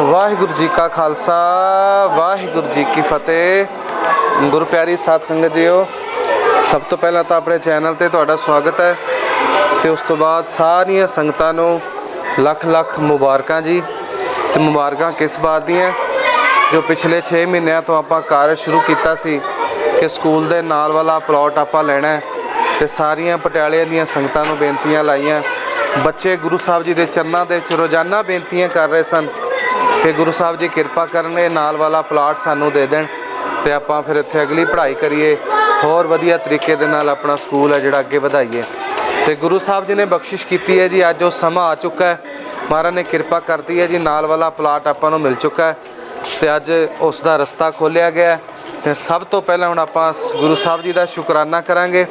ਵਾਹਿਗੁਰੂ ਜੀ ਕਾ ਖਾਲਸਾ, ਵਾਹਿਗੁਰੂ ਜੀ ਕੀ ਫਤਿਹ। ਗੁਰੂ ਪਿਆਰੀ ਸਾਧ ਸੰਗਤ ਜੀਓ, ਸਭ ਤੋਂ ਪਹਿਲਾਂ ਤਾਂ ਆਪਣੇ ਚੈਨਲ ਤੇ ਤੁਹਾਡਾ ਸਵਾਗਤ ਹੈ ਤੇ ਉਸ ਤੋਂ ਬਾਅਦ ਸਾਰੀਆਂ ਸੰਗਤਾਂ ਨੂੰ ਲੱਖ ਲੱਖ ਮੁਬਾਰਕਾਂ ਜੀ ਤੇ ਮੁਬਾਰਕਾਂ ਕਿਸ ਬਾਤ ਦੀਆਂ? ਜੋ ਪਿਛਲੇ 6 ਮਹੀਨਿਆਂ ਤੋਂ ਆਪਾਂ ਕਾਰਜ ਸ਼ੁਰੂ ਕੀਤਾ ਸੀ ਕਿ ਸਕੂਲ ਦੇ ਨਾਲ ਵਾਲਾ ਪਲਾਟ ਆਪਾਂ ਲੈਣਾ ਹੈ ਤੇ ਸਾਰੀਆਂ ਪਟਿਆਲੇ ਦੀਆਂ ਸੰਗਤਾਂ ਨੂੰ ਬੇਨਤੀਆਂ ਲਾਈਆਂ। ਬੱਚੇ ਗੁਰੂ ਸਾਹਿਬ ਜੀ ਦੇ ਚਰਨਾਂ ਦੇ ਵਿੱਚ ਰੋਜ਼ਾਨਾ ਬੇਨਤੀਆਂ ਕਰ ਰਹੇ ਸਨ ਕਿ ਗੁਰੂ ਸਾਹਿਬ ਜੀ ਕਿਰਪਾ ਕਰਨ, ਇਹ ਨਾਲ ਵਾਲਾ ਪਲਾਟ ਸਾਨੂੰ ਦੇ ਦੇਣ ਤੇ ਆਪਾਂ ਫਿਰ ਇੱਥੇ ਅਗਲੀ ਪੜ੍ਹਾਈ ਕਰੀਏ। ਹੋਰ ਵਧੀਆ ਤਰੀਕੇ ਦੇ ਨਾਲ ਆਪਣਾ ਸਕੂਲ ਹੈ ਜਿਹੜਾ ਅੱਗੇ ਵਧਾਈਏ। ਤੇ ਗੁਰੂ ਸਾਹਿਬ ਜੀ ਨੇ ਬਖਸ਼ਿਸ਼ ਕੀਤੀ ਹੈ ਜੀ, ਅੱਜ ਉਹ ਸਮਾਂ ਆ ਚੁੱਕਾ ਹੈ। ਮਹਾਰਾਜ ਨੇ ਕਿਰਪਾ ਕਰਤੀ ਹੈ ਜੀ, ਨਾਲ ਵਾਲਾ ਪਲਾਟ ਆਪਾਂ ਨੂੰ ਮਿਲ ਚੁੱਕਾ ਹੈ। ਤੇ ਅੱਜ ਉਸ ਦਾ ਰਸਤਾ ਖੋਲਿਆ ਗਿਆ ਹੈ। ਤੇ ਸਭ ਤੋਂ ਪਹਿਲਾਂ ਹੁਣ ਆਪਾਂ ਗੁਰੂ ਸਾਹਿਬ ਜੀ ਦਾ ਸ਼ੁਕਰਾਨਾ ਕਰਾਂਗੇ।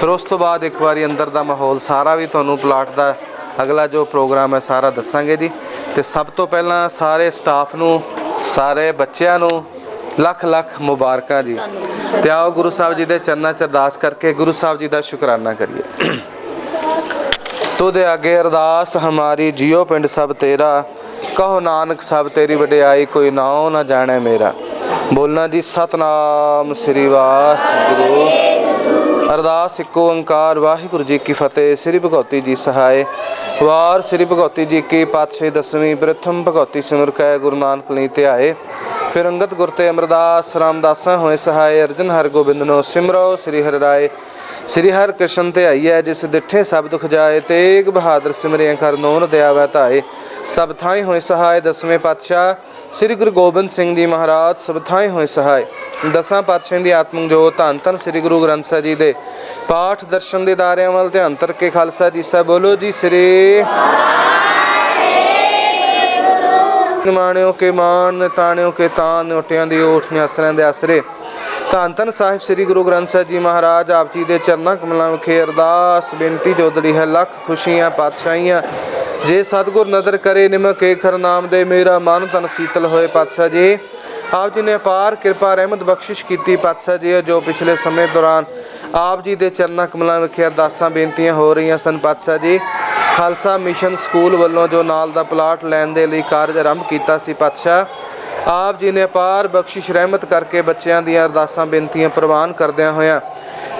ਫਿਰ ਉਸ ਤੋਂ ਬਾਅਦ ਇੱਕ ਵਾਰੀ ਅੰਦਰ ਦਾ ਮਾਹੌਲ ਸਾਰਾ ਵੀ ਤੁਹਾਨੂੰ ਪਲਾਟ ਦਾ ਅਗਲਾ ਜੋ ਪ੍ਰੋਗਰਾਮ ਹੈ ਸਾਰਾ ਦੱਸਾਂਗੇ ਜੀ। ਤੇ ਸਭ ਤੋਂ ਪਹਿਲਾਂ ਸਾਰੇ ਸਟਾਫ ਨੂੰ, ਸਾਰੇ ਬੱਚਿਆਂ ਨੂੰ ਲੱਖ ਲੱਖ ਮੁਬਾਰਕਾਂ ਜੀ। ਤੇ ਆਓ ਗੁਰੂ ਸਾਹਿਬ ਜੀ ਦੇ ਚਰਨਾਂ 'ਚ ਅਰਦਾਸ ਕਰਕੇ ਗੁਰੂ ਸਾਹਿਬ ਜੀ ਦਾ ਸ਼ੁਕਰਾਨਾ ਕਰੀਏ। ਤੁਦੇ ਅੱਗੇ ਅਰਦਾਸ, ਹਮਾਰੀ ਜਿਉ ਪਿੰਡ ਸਭ ਤੇਰਾ। ਕਹੋ ਨਾਨਕ, ਸਭ ਤੇਰੀ ਵਡਿਆਈ, ਕੋਈ ਨਾਉ ਨਾ ਜਾਣੈ ਮੇਰਾ। ਬੋਲਣਾ ਜੀ, ਸਤਨਾਮ ਸ੍ਰੀ ਵਾਹਿਗੁਰੂ। ਅਰਦਾਸ ਇੱਕੋ ਓੰਕਾਰ, ਵਾਹਿਗੁਰੂ ਜੀ ਕੀ ਫਤਿਹ, ਸ੍ਰੀ ਭਗਵਤੀ ਜੀ ਸਹਾਇ ਵਾਰ ਸ੍ਰੀ ਭਗਵਤੀ ਜੀ ਕੀ ਪਾਤਸ਼ਾਹੀ, ਦਸਵੀਂ ਪ੍ਰਥਮ ਭਗਵਤੀ ਸਿਮਰ ਕੈ, ਗੁਰੂ ਨਾਨਕ ਲਈ ਧਿਆਏ। ਫਿਰ ਅੰਗਤ ਗੁਰ ਤੇ ਅਮਰਦਾਸ ਰਾਮਦਾਸਾਂ ਹੋਏ ਸਹਾਇ ਅਰਜਨ ਹਰ ਗੋਬਿੰਦ ਨੋ ਸਿਮਰੋ, ਸ੍ਰੀ ਹਰਿ ਰਾਏ। ਸ੍ਰੀ ਹਰਿ ਕ੍ਰਿਸ਼ਨ ਤੇ ਆਈਐ, ਜਿਸ ਡਿਠੇ ਸਭ ਦੁਖ ਜਾਏ, ਤੇਗ ਬਹਾਦਰ ਸਿਮਰਿਆ ਕਰ, ਨੋਨ ਦਿਆਵੈ ਧਾਏ। ਸਭ ਥਾਈ ਹੋਏ ਸਹਾਇ ਦਸਵੇਂ ਪਾਤਸ਼ਾਹ। ਸ੍ਰੀ ਗੁਰੂ ਗੋਬਿੰਦ ਸਿੰਘ ਜੀ ਮਹਾਰਾਜ ਸਭ ਹੋਏ ਸਹਾਇ। ਦਸਾਂ ਪਾਤਸ਼ਾਹ ਦੀ ਆਤਮਿਕ ਜੋਤ ਧੰਨ ਧੰਨ ਸ੍ਰੀ ਗੁਰੂ ਗ੍ਰੰਥ ਸਾਹਿਬ ਜੀ ਦੇ ਪਾਠ ਦਰਸ਼ਨ ਦੇ ਦਾਰਿਆਂ ਵੱਲ ਧਿਆਨ ਧਰ ਕੇ ਖਾਲਸਾ ਜੀ ਸਾਹਿਬ ਬੋਲੋ ਜੀ, ਸ੍ਰੀ ਮਾਣਿਓ ਕੇ ਮਾਨ ਤਾਣਿਓ ਕੇ ਤਾਨ ਓਟਿਆਂ ਦੀ ਓਠ ਨੇ ਅਸਰਿਆਂ ਦੇ ਅਸਰੇ ਧੰਨ ਧੰਨ ਸਾਹਿਬ ਸ੍ਰੀ ਗੁਰੂ ਗ੍ਰੰਥ ਸਾਹਿਬ ਜੀ ਮਹਾਰਾਜ, ਆਪ ਜੀ ਦੇ ਚਰਨਾਂ ਕਮਲਾਂ ਵਿਖੇ ਅਰਦਾਸ ਬੇਨਤੀ ਜੋਦੜੀ ਹੈ, ਲੱਖ ਖੁਸ਼ੀਆਂ, ਪਾਤਸ਼ਾਹੀਆਂ। ਜੇ ਸਤਿਗੁਰ ਨਦਰ ਕਰੇ ਨਿਮਕ ਏਖਰ ਨਾਮ ਦੇ ਮੇਰਾ ਮਨ ਤਨ ਸੀਤਲ ਹੋਏ ਪਾਤਸ਼ਾਹ ਜੀ। ਆਪ ਜੀ ਨੇ ਅਪਾਰ ਕਿਰਪਾ ਰਹਿਮਤ ਬਖਸ਼ਿਸ਼ ਕੀਤੀ ਪਾਤਸ਼ਾਹ ਜੀ, ਜੋ ਪਿਛਲੇ ਸਮੇਂ ਦੌਰਾਨ ਆਪ ਜੀ ਦੇ ਚਰਨਾਂ ਕਮਲਾਂ ਵਿਖੇ ਅਰਦਾਸਾਂ ਬੇਨਤੀਆਂ ਹੋ ਰਹੀਆਂ ਸਨ ਪਾਤਸ਼ਾਹ ਜੀ। ਖਾਲਸਾ ਮਿਸ਼ਨ ਸਕੂਲ ਵੱਲੋਂ ਜੋ ਨਾਲ ਦਾ ਪਲਾਟ ਲੈਣ ਦੇ ਲਈ ਕਾਰਜ ਆਰੰਭ ਕੀਤਾ ਸੀ ਪਾਤਸ਼ਾਹ, ਆਪ ਜੀ ਨੇ ਅਪਾਰ ਬਖਸ਼ਿਸ਼ ਰਹਿਮਤ ਕਰਕੇ ਬੱਚਿਆਂ ਦੀਆਂ ਅਰਦਾਸਾਂ ਬੇਨਤੀਆਂ ਪ੍ਰਵਾਨ ਕਰਦਿਆਂ ਹੋਇਆਂ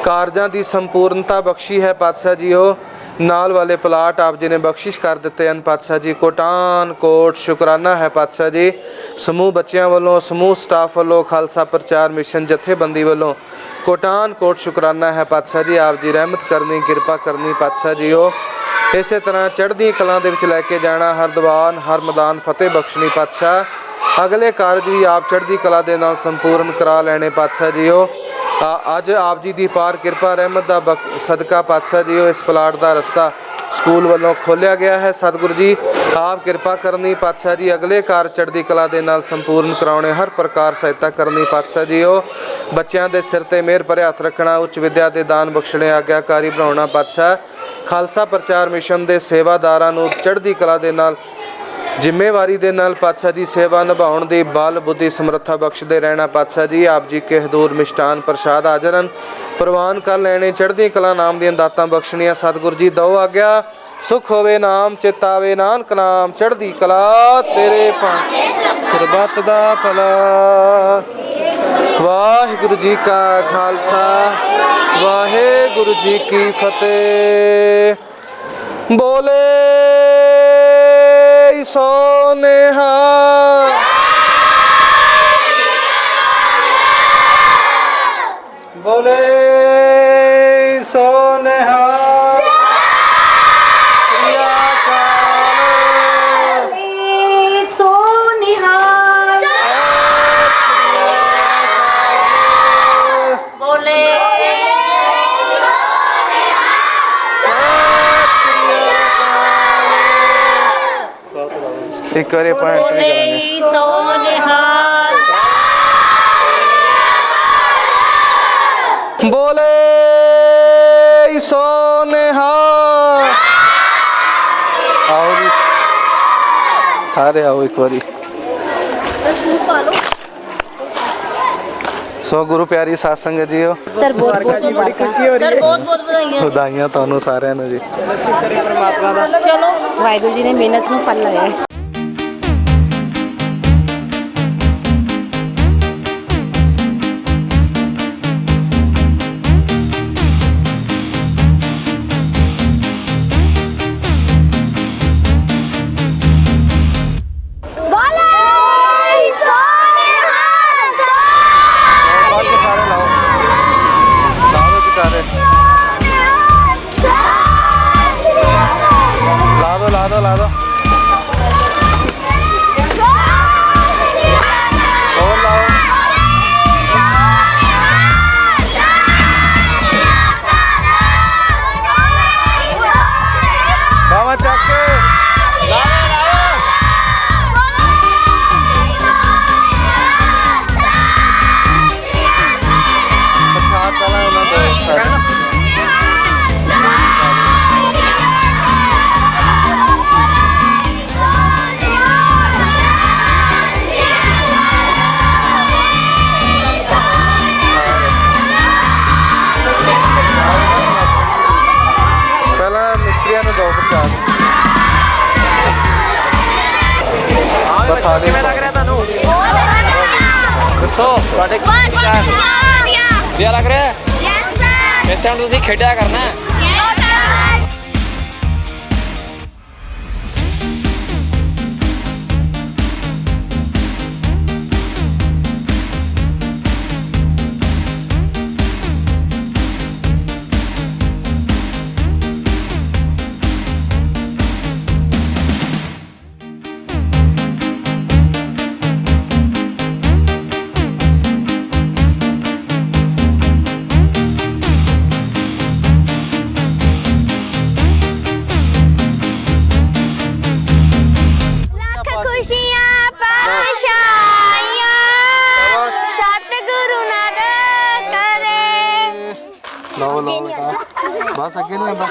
ਕਾਰਜਾਂ ਦੀ ਸੰਪੂਰਨਤਾ ਬਖਸ਼ੀ ਹੈ ਪਾਤਸ਼ਾਹ ਜੀਓ। ਨਾਲ ਵਾਲੇ ਪਲਾਟ ਆਪ ਜੀ ਨੇ ਬਖਸ਼ਿਸ਼ ਕਰ ਦਿੱਤੇ ਹਨ ਪਾਤਸ਼ਾਹ ਜੀ। ਕੋਟਾਨ ਕੋਟ, ਸ਼ੁਕਰਾਨਾ ਹੈ ਪਾਤਸ਼ਾਹ ਜੀ। ਸਮੂਹ ਬੱਚਿਆਂ ਵੱਲੋਂ, ਸਮੂਹ ਸਟਾਫ ਵੱਲੋਂ, ਖਾਲਸਾ ਪ੍ਰਚਾਰ ਮਿਸ਼ਨ ਜਥੇਬੰਦੀ ਵੱਲੋਂ ਕੋਟਾਨ ਕੋਟ, ਸ਼ੁਕਰਾਨਾ ਹੈ ਪਾਤਸ਼ਾਹ ਜੀ। ਆਪ ਜੀ ਰਹਿਮਤ ਕਰਨੀ, ਕਿਰਪਾ ਕਰਨੀ ਪਾਤਸ਼ਾਹ ਜੀਓ। ਇਸੇ ਤਰ੍ਹਾਂ ਚੜ੍ਹਦੀ ਕਲਾ ਦੇ ਵਿੱਚ ਲੈ ਕੇ ਜਾਣਾ, ਹਰ ਦੀਵਾਨ, ਹਰ ਮੈਦਾਨ ਫਤਿਹ ਬਖਸ਼ਣੀ ਪਾਤਸ਼ਾਹ। ਅਗਲੇ ਕਾਰਜ ਵੀ ਆਪ ਚੜ੍ਹਦੀ ਕਲਾ ਦੇ ਨਾਲ ਸੰਪੂਰਨ ਕਰਾ ਲੈਣੇ ਪਾਤਸ਼ਾਹ ਜੀਓ। ਆ- ਅੱਜ ਆਪ ਜੀ ਦੀ ਪਾਰ ਕਿਰਪਾ ਰਹਿਮਤ ਦਾ ਬਖ- ਸਦਕਾ ਪਾਤਸ਼ਾਹ ਜੀਓ ਇਸ ਪਲਾਟ ਦਾ ਰਸਤਾ ਸਕੂਲ ਵੱਲੋਂ ਖੋਲਿਆ ਗਿਆ ਹੈ। ਸਤਿਗੁਰੂ ਜੀ, ਆਪ ਕਿਰਪਾ ਕਰਨੀ ਪਾਤਸ਼ਾਹ ਜੀ ਅਗਲੇ ਕਾਰ ਚੜ੍ਹਦੀ ਕਲਾ ਦੇ ਨਾਲ ਸੰਪੂਰਨ ਕਰਾਉਣੇ, ਹਰ ਪ੍ਰਕਾਰ ਸਹਾਇਤਾ ਕਰਨੀ ਪਾਤਸ਼ਾਹ ਜੀਓ ਬੱਚਿਆਂ ਦੇ ਸਿਰ ਤੇ ਮਿਹਰ ਭਰੇ ਹੱਥ ਰੱਖਣਾ, ਉੱਚ ਵਿਦਿਆ ਦੇ ਦਾਨ ਬਖਸ਼ਣੇ, ਆਗਿਆਕਾਰੀ ਬਣਾਉਣਾ ਪਾਤਸ਼ਾਹ। ਖਾਲਸਾ ਪ੍ਰਚਾਰ ਮਿਸ਼ਨ ਦੇ ਸੇਵਾਦਾਰਾਂ ਨੂੰ ਚੜ੍ਹਦੀ ਕਲਾ ਦੇ ਨਾਲ ਜ਼ਿੰਮੇਵਾਰੀ ਦੇ ਨਾਲ ਪਾਤਸ਼ਾਹ ਦੀ ਸੇਵਾ ਨਿਭਾਉਣ ਦੀ ਬਲ ਬੁੱਧੀ ਸਮਰੱਥਾ ਬਖਸ਼ਦੇ ਰਹਿਣਾ ਪਾਤਸ਼ਾਹ ਜੀ। ਆਪ ਜੀ ਕੇ ਹਜ਼ੂਰ ਮਿਸ਼ਟਾਨ ਪ੍ਰਸ਼ਾਦ ਹਾਜ਼ਰਨ ਪ੍ਰਵਾਨ ਕਰ ਲੈਣੇ ਚੜ੍ਹਦੀ ਕਲਾ ਨਾਮ ਦੀਆਂ ਦਾਤਾਂ ਬਖਸ਼ਣੀਆਂ। ਸਤਿਗੁਰੂ ਜੀ ਦੋ ਆਗਿਆ। ਸੁਖ ਹੋਵੇ ਨਾਮ ਚਿਤਾਵੇ ਨਾਨਕ ਨਾਮ। ਚੜ੍ਹਦੀ ਕਲਾ ਤੇਰੇ ਭਾਂ ਸਰਬੱਤ ਦਾ ਭਲਾ। ਵਾਹਿਗੁਰੂ ਜੀ ਕਾ ਖਾਲਸਾ। ਵਾਹਿਗੁਰੂ ਜੀ ਕੀ ਫਤਿਹ। ਬੋਲੇ ਸੋ ਬੋਲੇ ਸੋਨੇਹਾ ਨਿਹਾ ਸ੍ਰੀ ਅਕਾਲ ਸੋ ਨਿਹਾਲ ਬੋਲੇ ਵੀ ਕਰਾਂਗੇ ਬੋਲੇ ਸੋ ਨਿਹਾਲ ਬੋਲੇ ਸੋ ਨਿਹਾ ਆਓ ਜੀ ਸਾਰੇ ਆਓ ਇੱਕ ਵਾਰੀ ਸੋ ਗੁਰੂ ਪਿਆਰੀ ਸਾਧ ਸੰਗਤ ਜੀਓ ਸਰ ਬਹੁਤ ਬਹੁਤ ਬੜੀ ਖੁਸ਼ੀ ਹੋ ਰਹੀ ਹੈ ਸਰ ਬਹੁਤ ਬਹੁਤ ਵਧਾਈਆਂ ਵਧਾਈਆਂ ਤੁਹਾਨੂੰ ਸਾਰਿਆਂ ਨੂੰ ਜੀ ਚਲੋ ਵਾਹਿਗੁਰੂ ਜੀ ਨੇ ਮਿਹਨਤ ਨੂੰ ਫਲ ਲਾਇਆ ਦੱਸੋ ਤੁਹਾਡੇ ਕੀ ਵਿਚਾਰ ਵਧੀਆ ਲੱਗ ਰਿਹਾ ਹੈ? ਇੱਥੇ ਹੁਣ ਤੁਸੀਂ ਖੇਡਿਆ ਕਰਨਾ ਹੈ। ਲੱਖ ਲਓ ਲਓ ਬਸ ਅੱਗੇ ਨਹੀਂ ਆਉਂਦਾ।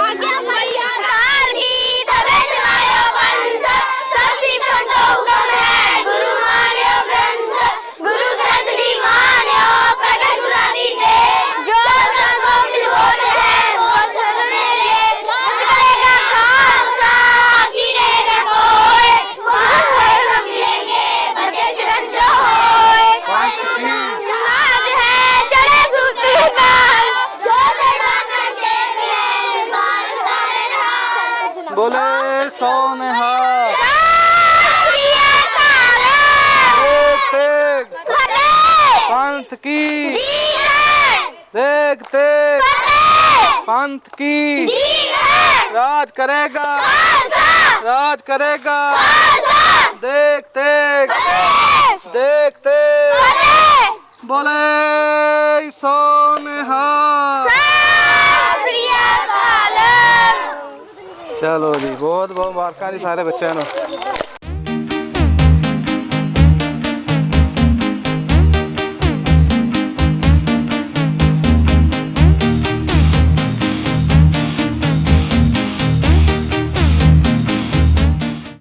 ਆਗਿਆ ਮਈਆ ਕਾਲ ਗੀਤ ਵਿੱਚ ਲਾਇਓ ਬੰਦ। ਸਭ ਸਿੱਖਣ ਤੋਂ ਹੁਕਮ ਹੈ ਗੁਰੂ ਮਾਨਿਓ ਗ੍ਰੰਥ। ਗੁਰੂ ਗ੍ਰੰਥ ਜੀ ਮਾਨਿਓ ਪ੍ਰਗਟ ਦੇਖ ਤੇਗ ਫਤਿਹ ਪੰਥ ਕੀ ਜੀ ਹੈ ਰਾਜ ਕਰੇਗਾ ਖਾਲਸਾ ਰਾਜ ਕਰੇਗਾ ਖਾਲਸਾ ਦੇਖ ਤੇਗ ਫਤਿਹ ਦੇਖ ਤੇਗ ਫਤਿਹ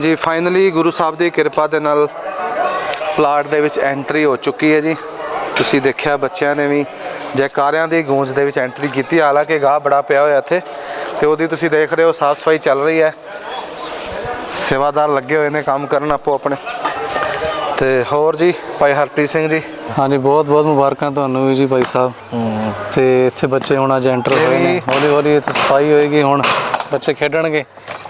ਜੀ ਫਾਈਨਲੀ ਗੁਰੂ ਸਾਹਿਬ ਦੀ ਕਿਰਪਾ ਦੇ ਨਾਲ ਪਲਾਟ ਦੇ ਵਿੱਚ ਐਂਟਰੀ ਹੋ ਚੁੱਕੀ ਹੈ ਜੀ। ਤੁਸੀਂ ਦੇਖਿਆ ਬੱਚਿਆਂ ਨੇ ਵੀ ਜੈਕਾਰਿਆਂ ਦੀ ਗੂੰਜ ਦੇ ਵਿੱਚ ਐਂਟਰੀ ਕੀਤੀ ਹਾਲਾਂਕਿ ਗਾਹ ਬੜਾ ਪਿਆ ਹੋਇਆ ਇੱਥੇ ਤੇ ਉਹਦੀ ਤੁਸੀਂ ਦੇਖ ਰਹੇ ਹੋ ਸਾਫ਼ ਸਫ਼ਾਈ ਚੱਲ ਰਹੀ ਹੈ। ਸੇਵਾਦਾਰ ਲੱਗੇ ਹੋਏ ਨੇ ਕੰਮ ਕਰਨ ਆਪੋ ਆਪਣੇ। ਤੇ ਹੋਰ ਜੀ ਭਾਈ ਹਰਪ੍ਰੀਤ ਸਿੰਘ ਜੀ। ਹਾਂਜੀ ਬਹੁਤ ਬਹੁਤ ਮੁਬਾਰਕਾਂ ਤੁਹਾਨੂੰ ਵੀ ਜੀ ਭਾਈ ਸਾਹਿਬ। ਤੇ ਇੱਥੇ ਬੱਚੇ ਹੁਣ ਅੱਜ ਐਂਟਰ ਹੋਏ ਨੇ। ਹੌਲੀ ਹੌਲੀ ਇੱਥੇ ਸਫ਼ਾਈ ਹੋਏਗੀ ਹੁਣ ਬੱਚੇ ਖੇਡਣਗੇ।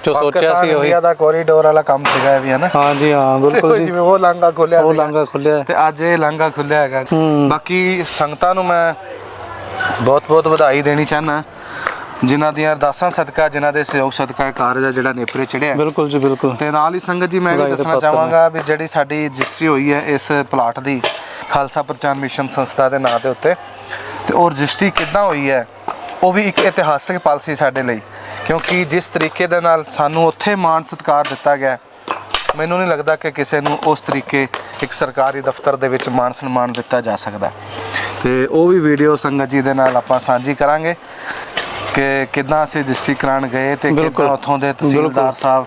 ਜੋ ਸੋਚਿਆ ਸੀ ਉਹੀ। ਦਾ ਕੋਰੀਡੋਰ ਵਾਲਾ ਕੰਮ ਸੀਗਾ ਇਹ ਵੀ ਹੈ ਨਾ? ਹਾਂਜੀ ਹਾਂ ਬਿਲਕੁਲ ਜੀ। ਜਿਵੇਂ ਉਹ ਲਾਂਗਾ ਖੋਲਿਆ ਉਹ। ਲਾਂਘਾ ਖੁੱਲਿਆ। ਤੇ ਅੱਜ ਇਹ ਲਾਂਘਾ ਖੁੱਲਿਆ ਹੈਗਾ। ਬਾਕੀ ਸੰਗਤਾਂ ਨੂੰ ਮੈਂ ਬਹੁਤ ਬਹੁਤ ਵਧਾਈ ਦੇਣੀ ਚਾਹਨਾ ਜਿਨ੍ਹਾਂ ਦੀਆਂ ਅਰਦਾਸਾਂ ਸਦਕਾ ਜਿਨ੍ਹਾਂ ਦੇ ਸਹਿਯੋਗ ਸਦਕਾ ਕਾਰਜ ਆ ਜਿਹੜਾ ਨੇਪਰੇ ਚੜਿਆ ਬਿਲਕੁਲ ਜੀ ਬਿਲਕੁਲ। ਤੇ ਨਾਲ ਹੀ ਸੰਗਤ ਜੀ ਮੈਂ ਵੀ ਦੱਸਣਾ। ਚਾਹਾਂਗਾ ਵੀ ਜਿਹੜੀ ਸਾਡੀ ਰਜਿਸਟਰੀ ਹੋਈ ਹੈ ਇਸ ਪਲਾਟ ਦੀ ਖਾਲਸਾ ਪ੍ਰਚਾਰ ਮਿਸ਼ਨ ਸੰਸਥਾ ਦੇ ਨਾਂ ਦੇ ਉੱਤੇ ਤੇ ਉਹ ਰਜਿਸਟਰੀ ਕਿੱਦਾਂ ਹੋਈ ਹੈ? ਉਹ ਵੀ ਇੱਕ ਇਤਿਹਾਸਕ ਪਲ ਸੀ ਸਾਡੇ ਲਈ, ਕਿਉਂਕਿ ਜਿਸ ਤਰੀਕੇ ਦੇ ਨਾਲ ਸਾਨੂੰ ਉੱਥੇ ਮਾਣ ਸਤਿਕਾਰ ਦਿੱਤਾ ਗਿਆ, ਮੈਨੂੰ ਨਹੀਂ ਲੱਗਦਾ ਕਿ ਕਿਸੇ ਨੂੰ ਉਸ ਤਰੀਕੇ ਇੱਕ ਸਰਕਾਰੀ ਦਫ਼ਤਰ ਦੇ ਵਿੱਚ ਮਾਣ ਸਨਮਾਨ ਦਿੱਤਾ ਜਾ ਸਕਦਾ। ਤੇ ਉਹ ਵੀ ਵੀਡੀਓ ਸੰਗਤ ਜੀ ਦੇ ਨਾਲ ਆਪਾਂ ਸਾਂਝੀ ਕਰਾਂਗੇ। ਕਿ ਕਿੱਦਾਂ ਅਸੀਂ ਰਜਿਸਟਰੀ ਕਰਾਉਣ ਗਏ ਤੇ। ਕਿੱਦਾਂ ਉੱਥੋਂ ਦੇ ਤਹਿਸੀਲਦਾਰ। ਸਾਹਿਬ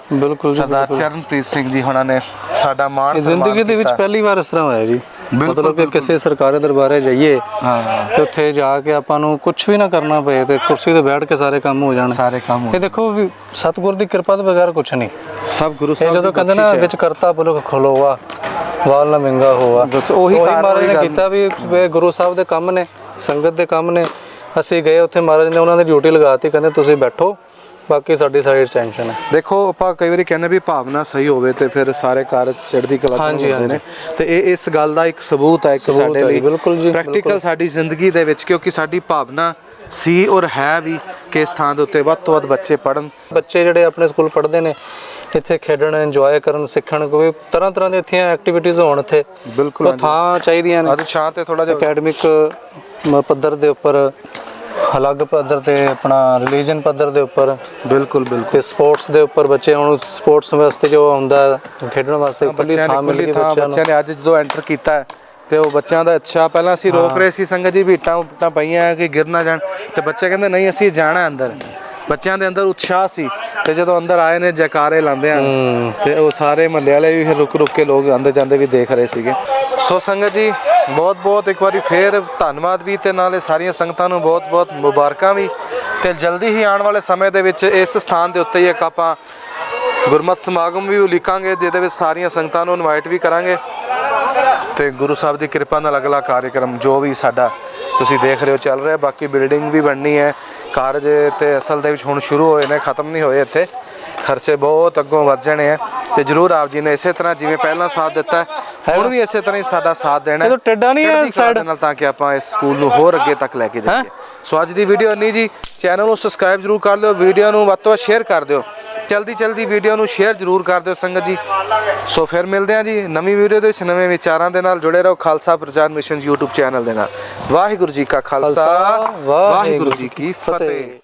ਸਰਦਾਰ। ਚਰਨਪ੍ਰੀਤ ਸਿੰਘ ਜੀ ਉਹਨਾਂ ਨੇ ਸਾਡਾ ਮਾਣ ਜ਼ਿੰਦਗੀ ਦੇ ਵਿੱਚ। ਪਹਿਲੀ ਵਾਰ ਇਸ ਤਰ੍ਹਾਂ ਹੋਇਆ ਜੀ ਮਤਲਬ ਕਿ। ਕਿਸੇ ਸਰਕਾਰੀ ਦਰਬਾਰੇ ਜਾਈਏ ਹਾਂ ਤੇ ਉੱਥੇ ਜਾ ਕੇ ਆਪਾਂ ਨੂੰ ਕੁਝ ਵੀ ਨਾ ਕਰਨਾ ਪਏ ਤੇ ਕੁਰਸੀ ਤੇ ਬੈਠ ਕੇ ਸਾਰੇ ਕੰਮ ਹੋ ਜਾਣ ਸਾਰੇ ਕੰਮ ਹੋ ਇਹ ਦੇਖੋ ਵੀ ਸਤਿਗੁਰ ਦੀ ਕਿਰਪਾ ਤੋਂ ਬਗੈਰ ਕੁਝ ਨਹੀਂ ਸਭ ਗੁਰੂ ਸਾਹਿਬ ਜਦੋਂ ਦੀ ਕਹਿੰਦੇ ਨਾ। ਵਿੱਚ ਕਰਤਾ ਪੁਰਖ ਖਲੋਵਾ ਵਾਲ ਨਾ ਮਿੰਗਾ ਹੋਵਾ ਬਸ ਉਹੀ ਕਾਰਨ, ਨੇ। ਕੀਤਾ ਵੀ ਗੁਰੂ ਸਾਹਿਬ ਦੇ ਕੰਮ ਨੇ ਸੰਗਤ ਦੇ ਕੰਮ ਨੇ ਅਸੀਂ ਗਏ ਉੱਥੇ ਮਹਾਰਾਜ ਨੇ ਉਹਨਾਂ ਦੀ ਡਿਊਟੀ ਲਗਾਤੀ ਕਹਿੰਦੇ ਤੁਸੀਂ ਬੈਠੋ ਬਾਕੀ ਸਾਡੀ ਸਾਈਡ ਟੈਨਸ਼ਨ ਹੈ। ਦੇਖੋ ਆਪਾਂ ਕਈ ਵਾਰੀ ਕਹਿੰਦੇ ਵੀ ਭਾਵਨਾ ਸਹੀ ਹੋਵੇ ਤੇ ਫਿਰ ਸਾਰੇ ਕਾਰਜ ਚੜ੍ਹਦੀ ਕਲਾ ਹਾਂਜੀ, ਹੁੰਦੇ ਨੇ। ਤੇ ਇਹ ਇਸ ਗੱਲ ਦਾ ਇੱਕ ਸਬੂਤ ਹੈ ਇੱਕ ਸਬੂਤ ਸਾਡੇ ਹੈ ਲਈ। ਬਿਲਕੁਲ ਜੀ, ਪ੍ਰੈਕਟੀਕਲ ਬਿਲਕੁਲ। ਸਾਡੀ ਜ਼ਿੰਦਗੀ ਦੇ ਵਿੱਚ ਕਿਉਂਕਿ ਸਾਡੀ ਭਾਵਨਾ ਸੀ ਔਰ ਹੈ ਵੀ ਕਿ ਇਸ ਥਾਂ ਦੇ ਉੱਤੇ ਵੱਧ ਤੋਂ ਵੱਧ ਬੱਚੇ ਪੜਨ ਬੱਚੇ ਜਿਹੜੇ ਆਪਣੇ ਸਕੂਲ ਪੜ੍ਹਦੇ ਨੇ ਇੱਥੇ ਖੇਡਣ ਇੰਜੋਏ ਕਰਨ ਸਿੱਖਣ ਕੋਈ ਤਰ੍ਹਾਂ ਤਰ੍ਹਾਂ ਦੀਆਂ ਇੱਥੇ ਐਕਟੀਵਿਟੀਜ਼ ਹੋਣ ਇੱਥੇ। ਬਿਲਕੁਲ ਉਹ। ਥਾਂ ਚਾਹੀਦੀਆਂ ਨੇ। ਅੱਜ ਛਾਂ ਤੇ ਥੋੜਾ ਜਿਹਾ ਅਕੈਡਮਿਕ ਪੱਧਰ ਦੇ ਉੱਪਰ ਅਲੱਗ ਪੱਧਰ ਤੇ ਆਪਣਾ ਰਿਲੀਜੀਅਨ ਪੱਧਰ ਦੇ ਉੱਪਰ ਬਿਲਕੁਲ ਬਿਲਕੁਲ। ਤੇ ਸਪੋਰਟਸ ਦੇ ਉੱਪਰ ਬੱਚੇ ਹੁਣ ਸਪੋਰਟਸ ਵਾਸਤੇ ਜੋ ਹੁੰਦਾ ਖੇਡਣ ਵਾਸਤੇ ਖੁੱਲੀ ਥਾਂ ਮਿਲ ਬੱਚਿਆਂ ਨੂੰ। ਅੱਜ ਜਦੋਂ ਐਂਟਰ ਕੀਤਾ ਤੇ ਉਹ ਬੱਚਿਆਂ ਦਾ ਅੱਛਾ ਪਹਿਲਾਂ ਅਸੀਂ ਰੋਕ ਰਹੇ ਸੀ ਸੰਗਤ ਜੀ ਵੀ ਇੱਟਾਂ ਉੱਟਾਂ ਪਈਆਂ ਕਿ ਗਿਰ ਨਾ ਜਾਣ। ਤੇ ਬੱਚੇ ਕਹਿੰਦੇ ਨਹੀਂ ਅਸੀਂ ਜਾਣਾ ਅੰਦਰ। ਬੱਚਿਆਂ ਦੇ ਅੰਦਰ ਉਤਸ਼ਾਹ ਸੀ ਤੇ ਜਦੋਂ ਅੰਦਰ ਆਏ ਨੇ ਜੈਕਾਰੇ ਲਾਉਂਦੇ ਆ। ਤੇ ਉਹ ਸਾਰੇ ਮਹੱਲੇ ਵਾਲੇ ਵੀ ਰੁਕ ਰੁਕ ਕੇ ਲੋਕ ਆਂਦੇ ਜਾਂਦੇ ਵੀ ਦੇਖ ਰਹੇ ਸੀਗੇ। ਸੋ ਸੰਗਤ ਜੀ ਬਹੁਤ ਬਹੁਤ ਇੱਕ ਵਾਰੀ ਫੇਰ ਧੰਨਵਾਦ ਵੀ ਤੇ ਨਾਲੇ ਸਾਰੀਆਂ ਸੰਗਤਾਂ ਨੂੰ ਬਹੁਤ ਬਹੁਤ ਮੁਬਾਰਕਾਂ ਵੀ। ਤੇ ਜਲਦੀ ਹੀ ਆਉਣ ਵਾਲੇ ਸਮੇਂ ਦੇ ਵਿੱਚ ਇਸ ਸਥਾਨ ਦੇ ਉੱਤੇ ਹੀ ਇੱਕ ਆਪਾਂ ਗੁਰਮਤ ਸਮਾਗਮ ਵੀ ਉਲੀਕਾਂਗੇ, ਜਿਹਦੇ ਵਿੱਚ ਸਾਰੀਆਂ ਸੰਗਤਾਂ ਨੂੰ ਇਨਵਾਈਟ ਵੀ ਕਰਾਂਗੇ। ਤੇ ਗੁਰੂ ਸਾਹਿਬ ਦੀ ਕਿਰਪਾ ਨਾਲ ਅਗਲਾ ਕਾਰਜਕ੍ਰਮ ਜੋ ਵੀ ਸਾਡਾ ਤੁਸੀਂ ਦੇਖ ਰਹੇ ਹੋ ਚੱਲ ਰਿਹਾ। ਬਾਕੀ ਬਿਲਡਿੰਗ ਵੀ ਬਣਨੀ ਹੈ। ਕਾਰਜ ਤੇ ਅਸਲ ਦੇ ਵਿੱਚ ਹੁਣ ਸ਼ੁਰੂ ਹੋਏ ਨੇ, ਖਤਮ ਨਹੀਂ ਹੋਏ ਇੱਥੇ। ਖਰਚੇ ਬਹੁਤ ਅੱਗੋਂ ਵੱਧ ਜਾਣੇ ਆ ਤੇ ਜਰੂਰ ਆਪ ਜੀ ਨੇ ਇਸੇ ਤਰ੍ਹਾਂ ਜਿਵੇਂ ਪਹਿਲਾਂ ਸਾਥ ਦਿੱਤਾ ਹੈ ਹੁਣ ਵੀ ਇਸੇ ਤਰ੍ਹਾਂ ਹੀ ਸਾਡਾ ਸਾਥ ਦੇਣਾ ਤਾਂ ਟੇਢਾ ਨਹੀਂ ਹੈ? ਦੇ ਨਾਲ ਤਾਂ ਕਿ ਆਪਾਂ ਇਸ ਸਕੂਲ ਨੂੰ ਹੋਰ ਅੱਗੇ ਤੱਕ ਲੈ ਕੇ ਜਾਈਏ। ਸੋ ਅੱਜ ਦੀ ਵੀਡੀਓ ਨਹੀਂ ਜੀ ਚੈਨਲ ਨੂੰ ਸਬਸਕ੍ਰਾਈਬ ਜਰੂਰ ਕਰ ਲਿਓ ਵੀਡੀਓ ਨੂੰ ਵੱਧ ਤੋਂ ਵੱਧ ਸ਼ੇਅਰ ਕਰ ਦਿਓ। ਜਲਦੀ ਜਲਦੀ ਵੀਡੀਓ ਨੂੰ ਸ਼ੇਅਰ ਜਰੂਰ ਕਰ ਦਿਓ ਸੰਗਤ ਜੀ। ਸੋ ਫਿਰ ਮਿਲਦੇ ਹਾਂ ਜੀ ਨਵੀਂ ਵੀਡੀਓ ਦੇ ਵਿੱਚ ਨਵੇਂ ਵਿਚਾਰਾਂ ਦੇ ਨਾਲ। ਜੁੜੇ ਰਹੋ ਖਾਲਸਾ ਪ੍ਰਚਾਰ ਮਿਸ਼ਨ YouTube ਚੈਨਲ ਦੇ ਨਾਲ। ਵਾਹਿਗੁਰੂ ਜੀ ਕਾ ਖਾਲਸਾ, ਵਾਹਿਗੁਰੂ ਜੀ ਕੀ ਫਤਿਹ।